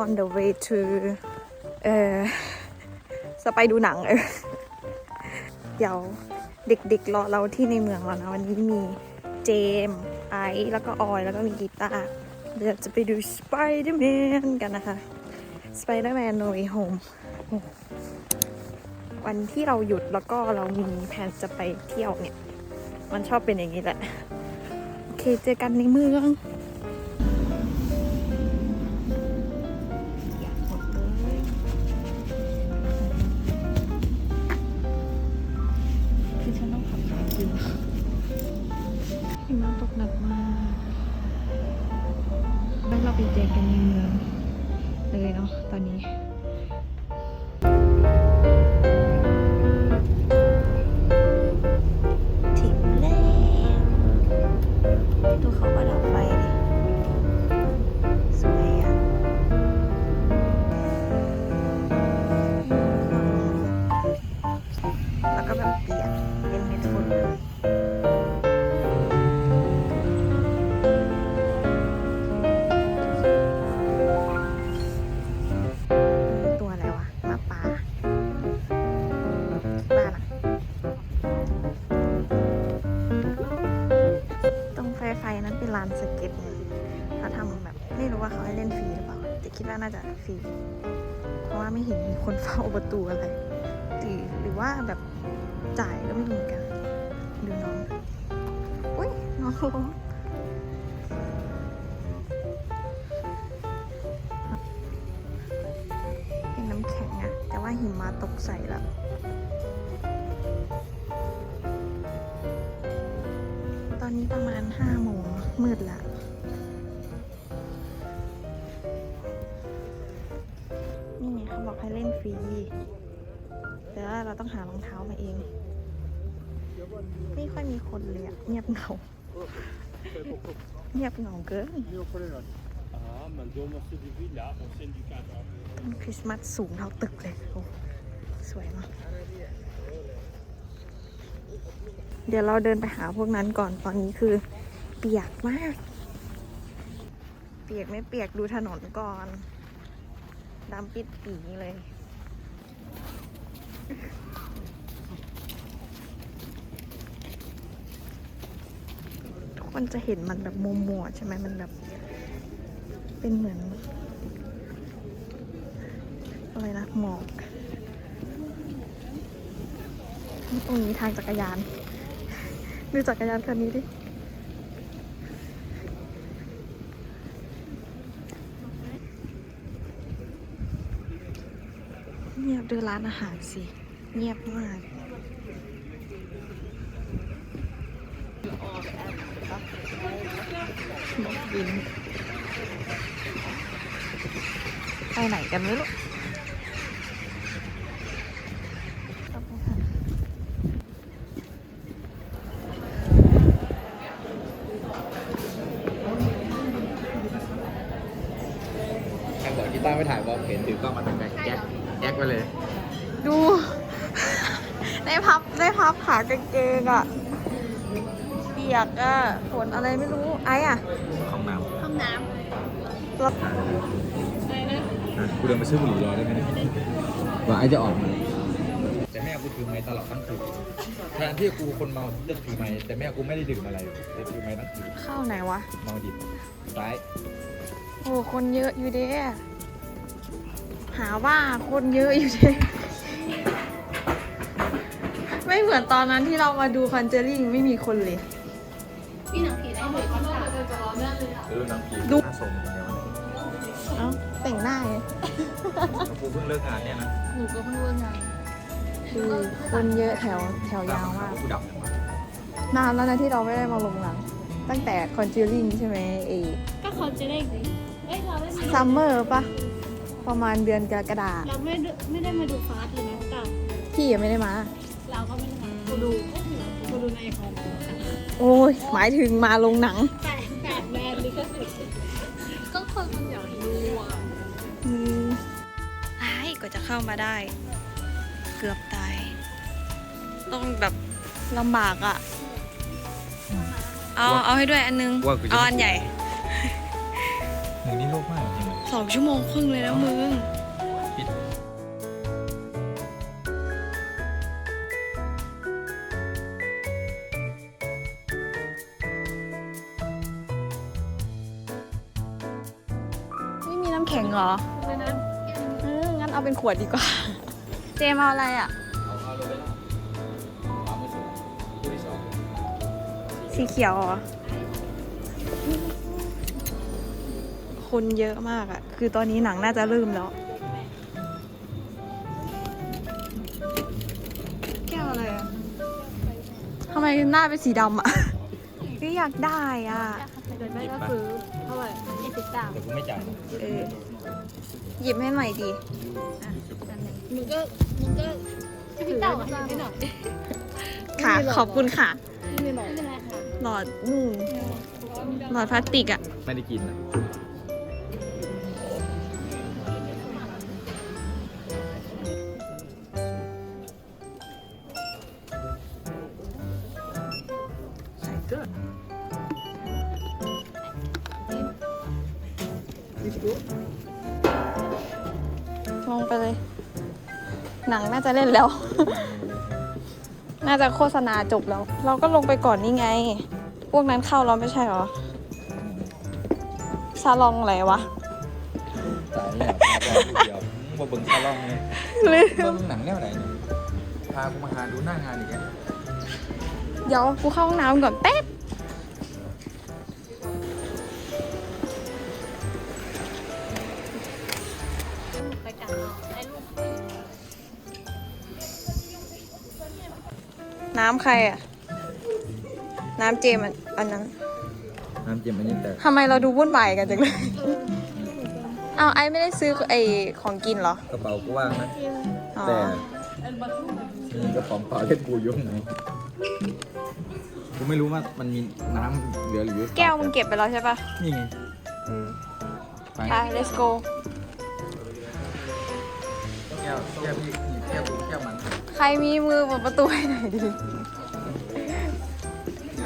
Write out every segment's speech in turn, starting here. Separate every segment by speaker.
Speaker 1: อนนี้เรา on the way to เออสไปดูหนังเออเดี๋ยวเด็กๆรอเราที่ในเมืองแล้วนะ วันนี้มีเจมส์ไอซ์แล้วก็ออยแล้วก็มีกีตาร์เดี๋ยวจะไปดู Spider-Man กันนะคะ Spider-Man No Way Home วันที่เราหยุดแล้วก็เรามีแผนจะไปเที่ยวเนี่ย มันชอบเป็นอย่างนี้แหละ โอเคเจอกันในเมือง ลานสเก็ตเขาทำแบบไม่รู้ว่าเขาให้เล่นฟรีหรือเปล่า แต่คิดว่าน่าจะฟรี เพราะว่าไม่เห็นมีคนเฝ้าประตูอะไรหรือหรือว่าแบบจ่ายก็ไม่รู้เหมือนกัน ดูน้อง อุ้ยน้องล้มเป็นน้ำแข็งอะแต่ว่าหิมะตกใส่แล้วตอนนี้ประมาณห้าโม มืดละนี่ไงเขาบอกให้เล่นฟรี แต่ว่าเราต้องหารองเท้ามาเอง ไม่ค่อยมีคนเลยอะเงียบเหงา เงียบเหงาเกิน
Speaker 2: Ah, ma dome sur du villa, on scène du cadre.
Speaker 1: ต้นคริสต์มาสสูงเท่าตึกเลยโอ้สวยมากเดี๋ยวเราเดินไปหาพวกนั้นก่อนตอนนี้คือ เปียกมาก เปียกไม่เปียกดูถนนก่อนดำปิดปีเลย ทุกคนจะเห็นมันแบบมัวมัวๆใช่ไหมมันแบบ เป็นเหมือน อะไรนะหมอกตรงนี้ทางจักรยาน ดูจักรยานคันนี้ดิ เงียบ ดูร้านอาหารสิ เงียบมาก นกบิน ไปไหนกันไม่รู้ต้องไปหา
Speaker 3: ใครบอกกีตาร์ไม่ถ่ายบอกเห็นถือกล้องมาตั้งแต่แจ็คแจ็คไปเลย
Speaker 1: ดู ได้พับได้พับขากางเกงอะเปียกอะฝนอะไรไม่รู้ไอ้อะ
Speaker 3: ห้องน้
Speaker 1: ห้องน้ำ
Speaker 3: กูเดินไปซื้อบุหรี่รอได้ไหมเนี่ยว่าไอจะออกมาแต่แม่กูถือไม้ตลอดทั้งคืนแทนที่กูคนเมาจะถือไม้แต่แม่กูไม่ได้ดื่มอะไรแต่ถือไม้ทั้งคืนำ
Speaker 1: เข้าไหนวะ
Speaker 3: เมาดิบซ้าย
Speaker 1: โอ้คนเยอะอยู่เด้หาว่าคนเยอะอยู่เด้ ไม่เหมือนตอนนั้นที่เรามาดูคอนเจอริ่งไม่มีคนเลย
Speaker 3: เออน้ำผี
Speaker 1: ดู
Speaker 3: น่าสมเดี๋ยว
Speaker 1: เอ้าแต่งหน้าไง
Speaker 3: กูเพิ่งเลิกงานเนี่ยนะ
Speaker 1: หนูก็เพิ่งเลิกงานคือคนเยอะแถวแถวยาวมาก
Speaker 3: กูดับ
Speaker 1: นานแล้วนะที่เราไม่ได้มาลงหนังตั้งแต่คอนจูริงใช่ไหมเอ
Speaker 4: ก็เขาจะได้เอ้ยเราได้มา
Speaker 1: ซัมเมอร์ปะประมาณเดือนกรกฎา
Speaker 4: เราไม่ได้ไม่ได้มาดูฟาสเลยนะแต่
Speaker 1: พี่ยังไม่ได้มา
Speaker 4: เราก็ไม่ได้มากูดูกูดูในคอม
Speaker 1: โอ้ยหมายถึงมาลงหนัง
Speaker 4: แปดแปดแบรนด์ลิขสิทธิ์ก็คนมันอยากดูอะ
Speaker 1: อืมไอ้กว่าจะเข้ามาได้ เกือบตาย ต้องแบบลำบากอะ่ะ เอาเอาให้ด้วยอันนึง
Speaker 3: ว่ากูจะ
Speaker 1: เอาอันใหญ่
Speaker 3: มึงนี่โลกมากจริงเลย
Speaker 1: สองชั่วโมงครึ่งเลยนะมึง เหรอ
Speaker 4: เลยนะ
Speaker 1: เอองั้นเอาเป็นขวดดีกว่า เจมเอาอะไรอะ
Speaker 3: เอาเอาลงไปแล้วขวามือสุดตัวที่สอง
Speaker 1: สีเขียวเหรอ คนเยอะมากอะคือตอนนี้หนังน่าจะเริ่มแล้ว แก้วอะไรอะทำไมหน้าเป็นสีดำอะก็อยากได้อะ
Speaker 4: เกิดได้ก็คือเท่าไหร่ยี่สิบสาม
Speaker 3: แต่กูไม่จ่ายนะ
Speaker 1: เออ หยิบให้หน่อยดี
Speaker 4: มึงก็มึงก็พี่เต่าให้หน่อย
Speaker 1: ค่ะ ขอบคุณค่ะ
Speaker 4: ไม่เป็นไรไม่เป็นไรค่ะ
Speaker 1: หลอดนู่นหลอดพลาสติกอะ
Speaker 3: ไม่ได้กินนะ
Speaker 1: ลงไปเลย หนังน่าจะเล่นแล้ว น่าจะโฆษณาจบแล้ว เราก็ลงไปก่อนนี่ไง พวกนั้นเข้าเราไม่ใช่เหรอซาลองอะไรวะ
Speaker 3: ตายเนี่ยพาไปเดียวมึงมาเบิ่งซาลองเลย
Speaker 1: ลื
Speaker 3: เบิ่
Speaker 1: ม
Speaker 3: งหนังแนวไหนเนี่ยพากูมาหาดูหน้างานอีกแล้ว
Speaker 1: เดี๋ยวกูเข้าห้องน้ำก่อนแป๊บ
Speaker 4: น้ำ
Speaker 1: ใครอะน้ำเจมส์อันอันนั้น
Speaker 3: น้ำเจียมอันนี้แต่
Speaker 1: ทำไมเราดูวุ่นวายกันจังเลยอ้าวไอไม่ได้ซื้อไอของกินเหรอ
Speaker 3: กระเป๋ากูว่างนะ
Speaker 1: อ๋อ
Speaker 3: แต่มีกระป๋องเปล่าเล่นกูอยุ่ข้างไหนกูไม่รู้ว่ามันมีน้ำเหลือหรือ
Speaker 1: แก้วมึงเก็บไปแล้วใช่ปะ
Speaker 3: นี่ไง
Speaker 1: อืม
Speaker 3: ไป
Speaker 1: ไป let's go รมีมือเปิดประตูให้หน่อยดิ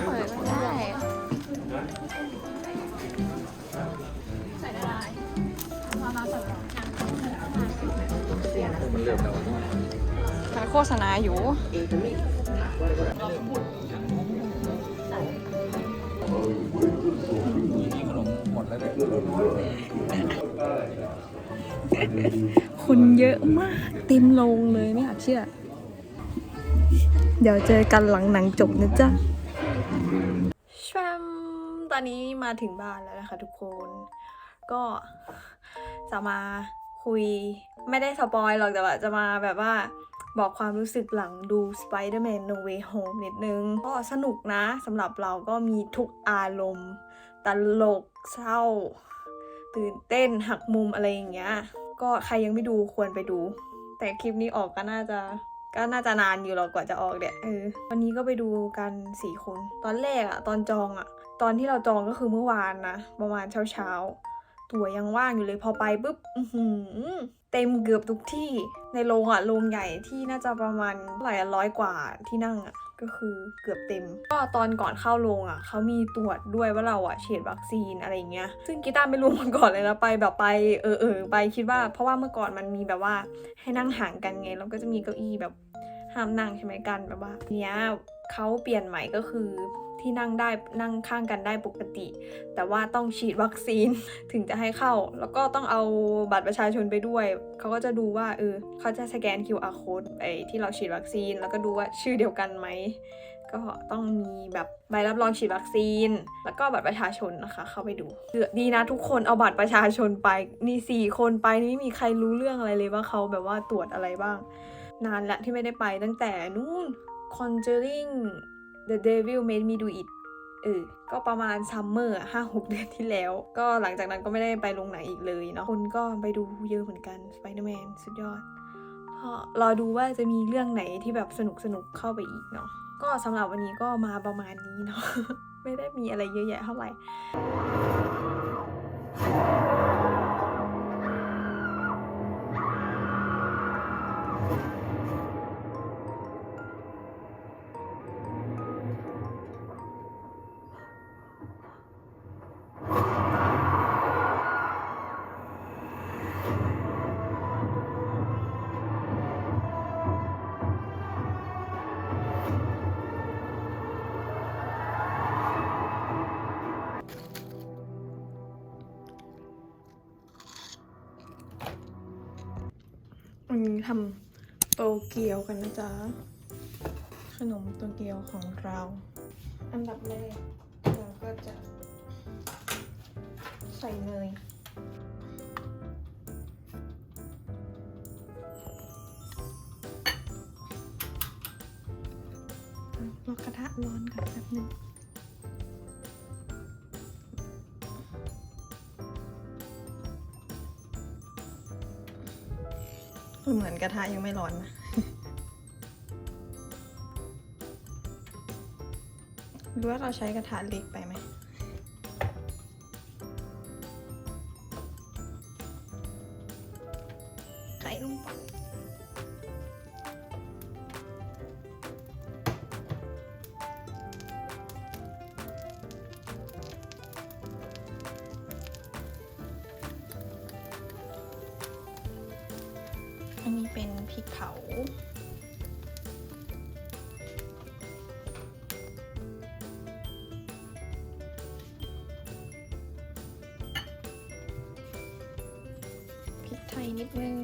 Speaker 1: เปิดไม่ได้
Speaker 3: มันเริ่มแล้ว
Speaker 1: มันโฆษณาอยู่
Speaker 3: มีขนมหมดแล้วเนี่ย
Speaker 1: คนเยอะมากเต็มโรงเลยไม่อยากเชื่อ เดี๋ยวเจอกันหลังหนังจบนะจ๊ะชมตอนนี้มาถึงบ้านแล้วนะคะทุกคน ก็จะมาคุยไม่ได้สปอยหรอกแต่ว่าจะมาแบบว่าบอกความรู้สึกหลังดู Spider-Man No Way Home นิดนึง ก็สนุกนะสำหรับเราก็มีทุกอารมณ์ตลกเศร้า ตื่นเต้นหักมุมอะไรอย่างเงี้ย ก็ใครยังไม่ดูควรไปดู แต่คลิปนี้ออกก็น่าจะ ก็น่าจะนานอยู่หรอกกว่าจะออกเนี่ยเออวันนี้ก็ไปดูกันสี่คน ตอนแรกอะตอนจองอะตอนที่เราจองก็คือเมื่อวานนะประมาณเช้าเช้าๆตั๋วยังว่างอยู่เลยพอไปปุ๊บอื้อหือเต็มเกือบทุกที่ในโรงอะโรงใหญ่ที่น่าจะประมาณหลายร้อยกว่าที่นั่งอะ ก็คือเกือบเต็ม ก็ตอนก่อนเข้าโรงอะเขามีตรวจด้วยว่าเราอะฉีดวัคซีนอะไรเงี้ย ซึ่งกีตาร์ไม่รู้มาก่อนเลยนะไปแบบไปเออเออไปคิดว่า เพราะว่าเมื่อก่อนมันมีแบบว่าให้นั่งห่างกันไงแล้วก็จะมีเก้าอี้แบบห้ามนั่งใช่ไหมกันแบบว่าเนี้ยเขาเปลี่ยนใหม่ก็คือ ที่นั่งได้นั่งข้างกันได้ปกติ แต่ว่าต้องฉีดวัคซีนถึงจะให้เข้า แล้วก็ต้องเอาบัตรประชาชนไปด้วย เขาก็จะดูว่าเออเขาจะสแกน QR code ไปที่เราฉีดวัคซีน แล้วก็ดูว่าชื่อเดียวกันไหมก็ต้องมีแบบใบรับรองฉีดวัคซีน แล้วก็บัตรประชาชนนะคะ เข้าไปดูเดีนะทุกคนเอาบัตรประชาชนไปนี่สี่คนไปนี่ไม่มีใครรู้เรื่องอะไรเลยว่าเขาแบบว่าตรวจอะไรบ้าง นานละที่ไม่ได้ไปตั้งแต่นู่น Conjuring The Devil Made Me Do It เออ ก็ประมาณซัมเมอร์ห้าหกเดือนที่แล้ว ก็หลังจากนั้นก็ไม่ได้ไปลงไหนอีกเลยเนาะ คนก็ไปดูเยอะเหมือนกัน Spider-Man สุดยอดรอดูว่าจะมีเรื่องไหนที่แบบสนุกสนุกๆเข้าไปอีกเนาะ ก็สำหรับวันนี้ก็มาประมาณนี้เนาะ ไม่ได้มีอะไรเยอะแยะเท่าไหร่
Speaker 5: วันนี้ทำโตเกียวกันนะจ๊ะ ขนมโตเกียวของเรา อันดับแรกเราก็จะใส่เนยรอกระทะร้อนก่อนแป๊บนึง เหมือนกระทะยังไม่ร้อนนะหรือว่าเราใช้กระทะเล็กไปไหม ไทยนิดนึง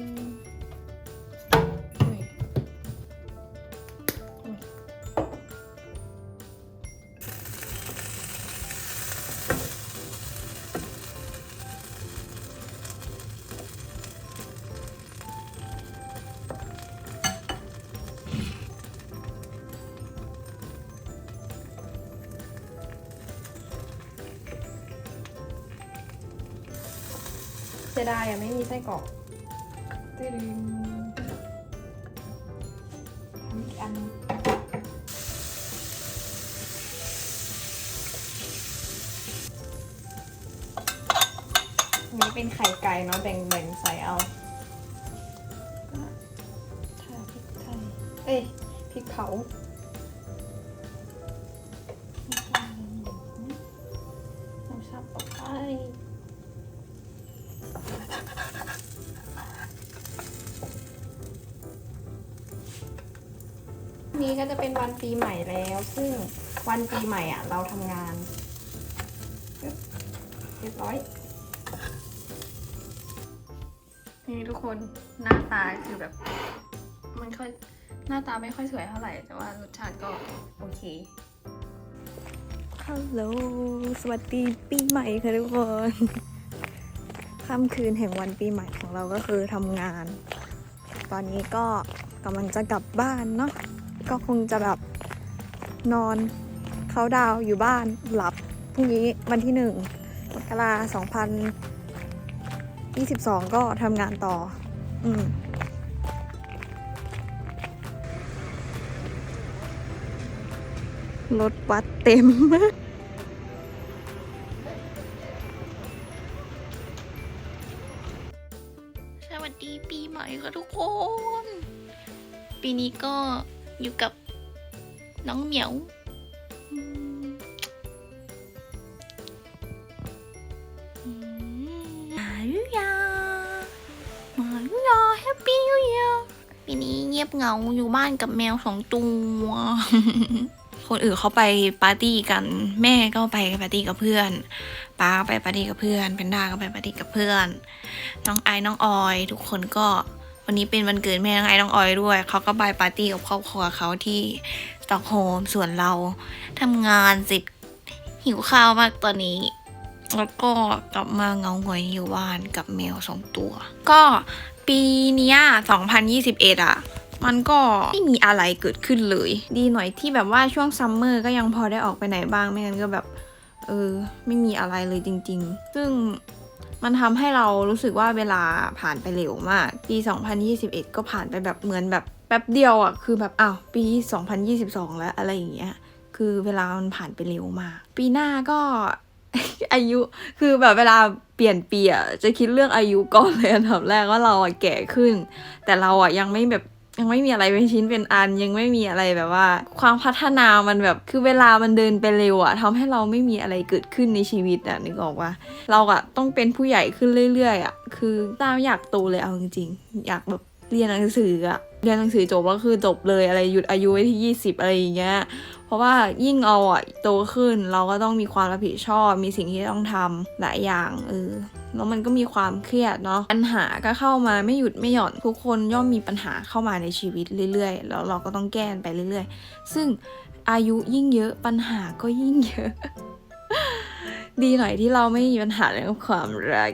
Speaker 5: เสียดายอะไม่มีไส้กรอก ตึงอีกอันนี้เป็นไข่ไก่เนาะแบ่งๆใส่เอาก็ทาพริกไทยเอ้ยพริกเผา นี้ก็จะเป็นวันปีใหม่แล้ว ซึ่งวันปีใหม่อะ เราทำงานปึ๊บเรียบร้อย นี่ทุกคนหน้าตาคือแบบ มันค่อยหน้าตาไม่ค่อยสวยเท่าไหร่ แต่ว่ารสชาติก็โอเคฮัลโหลสวัสดีปีใหม่ค่ะทุกคนค่ำคืนแห่งวันปีใหม่ของเราก็คือทำงาน ตอนนี้ก็กำลังจะกลับบ้านเนาะ ก็คงจะแบบนอนเขาดาวอยู่บ้านหลับพรุ่งนี้วันที่หนึ่งมกราสองพันยี่สิบสองก็ทำงานต่อ อืมรถวัดเต็ม
Speaker 1: ส อยู่กับน้องเหมียวอืมอืมมาหรือยังมาหรือยังแฮปปี้นิวเยียร์ปีนี้เงียบเหงาอยู่บ้านกับแมวสองตัว คนอื่นเขาไปปาร์ตี้กัน แม่ก็ไปปาร์ตี้กับเพื่อนป้าก็ไปปาร์ตี้กับเพื่อนเพนด้าก็ไปปาร์ตี้กับเพื่อน น้องไอน้องออย ทุกคนก็ วันนี้เป็นวันเกิดแม่น้องไอ้น้องออยด้วย เขาก็ไปปาร์ตี้กับครอบครัวเขาที่สตอกโฮมส่วนเราทำงานเสร็จหิวข้าวมากตอนนี้ แล้วก็กลับมาเงาหงอยอยู่บ้านกับแมวสองตัว ก็ปีนี้ย2021 อะ มันก็ไม่มีอะไรเกิดขึ้นเลย ดีหน่อยที่แบบว่าช่วงซัมเมอร์ก็ยังพอได้ออกไปไหนบ้างไม่งั้นก็แบบ เออ ไม่มีอะไรเลยจริง ๆ ซึ่ง มันทำให้เรารู้สึกว่าเวลาผ่านไปเร็วมาก ปี 2021 ก็ผ่านไปแบบเหมือนแบบแป๊บเดียวอะ คือแบบอ้าวปี 2022 แล้วอะไรอย่างเงี้ย คือเวลามันผ่านไปเร็วมาก ปีหน้าก็อายุคือแบบเวลาเปลี่ยนปีอะจะคิดเรื่องอายุก่อนเลยอันดับแรกว่าเราอะแก่ขึ้น แต่เราอะยังไม่แบบ ยังไม่มีอะไรเป็นชิ้นเป็นอันยังไม่มีอะไรแบบว่า ความพัฒนามันแบบคือเวลามันเดินไปเร็วอะทำให้เราไม่มีอะไรเกิดขึ้นในชีวิตอะนึกออกว่าเราอะต้องเป็นผู้ใหญ่ขึ้นเรื่อยๆอะคือตามอยากโตเลยเอาจริงๆอยากแบบเรียนหนังสืออะเรียนหนังสือจบแล้วคือจบเลยอะไรหยุดอายุไว้ที่ 20 อะไรอย่างเงี้ย ราะว่ายิ่งเอาอะโตขึ้นเราก็ต้องมีความรับผิดชอบ มีสิ่งที่ต้องทำหลายอย่างเออแล้วมันก็มีความเครียดเนาะปัญหาก็เข้ามาไม่หยุดไม่หย่อนทุกคนย่อมมีปัญหาเข้ามาในชีวิตเรื่อยๆ แล้วเราก็ต้องแก้ไปเรื่อยๆ ซึ่งอายุยิ่งเยอะปัญหาก็ยิ่งเยอะ ดีหน่อยที่เราไม่มีปัญหาเรื่องความรัก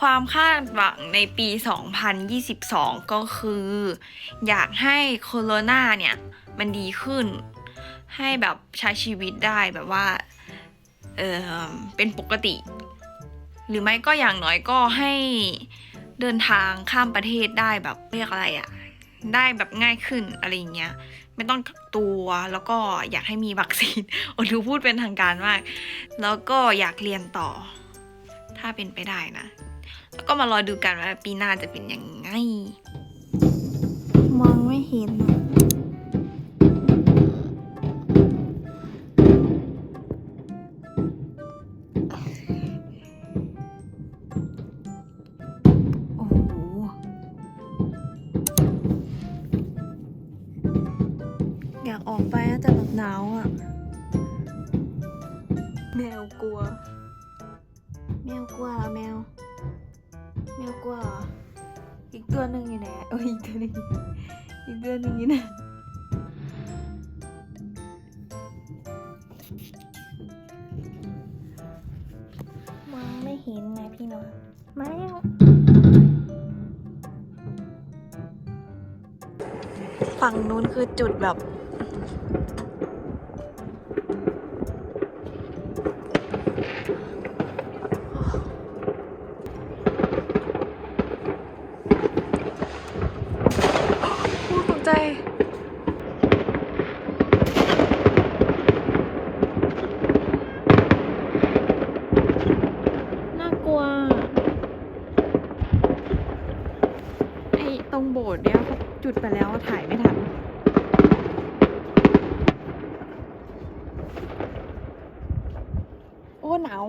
Speaker 1: ความคาดหวังในปี 2022 ก็คือ อยากให้โคโรนาเนี่ย มันดีขึ้น ให้แบบใช้ชีวิตได้แบบว่าเออเป็นปกติ หรือไม่ก็อย่างน้อยก็ให้เดินทางข้ามประเทศได้แบบเรียกอะไรอะได้แบบง่ายขึ้นอะไรอย่างเงี้ยไม่ต้องกักตัวแล้วก็อยากให้มีวัคซีนโอ้ดูพูดเป็นทางการมาก แล้วก็อยากเรียนต่อ ถ้าเป็นไปได้นะ แล้วก็มารอดูกันว่าปีหน้าจะเป็นยังไง มองไม่เห็นอะ อะแต่แบบหนาวอะ แมวกลัว แมวกลัวเหรอแมว แมวกลัวเหรออีกตัวหนึ่งอยู่ไหนโอ้ยอีกตัวหนึงอีกตัวหนึ่งอยู่ไหนมองไม่เห็นไงพี่น้องแมวฝั่งนู้นคือจุดแบบ พูดตกใจ น่ากลัว ไอ้ ตรงโบสถ์เนี่ยเขาจุดไปแล้วถ่ายไม่ทันโอ้หนาว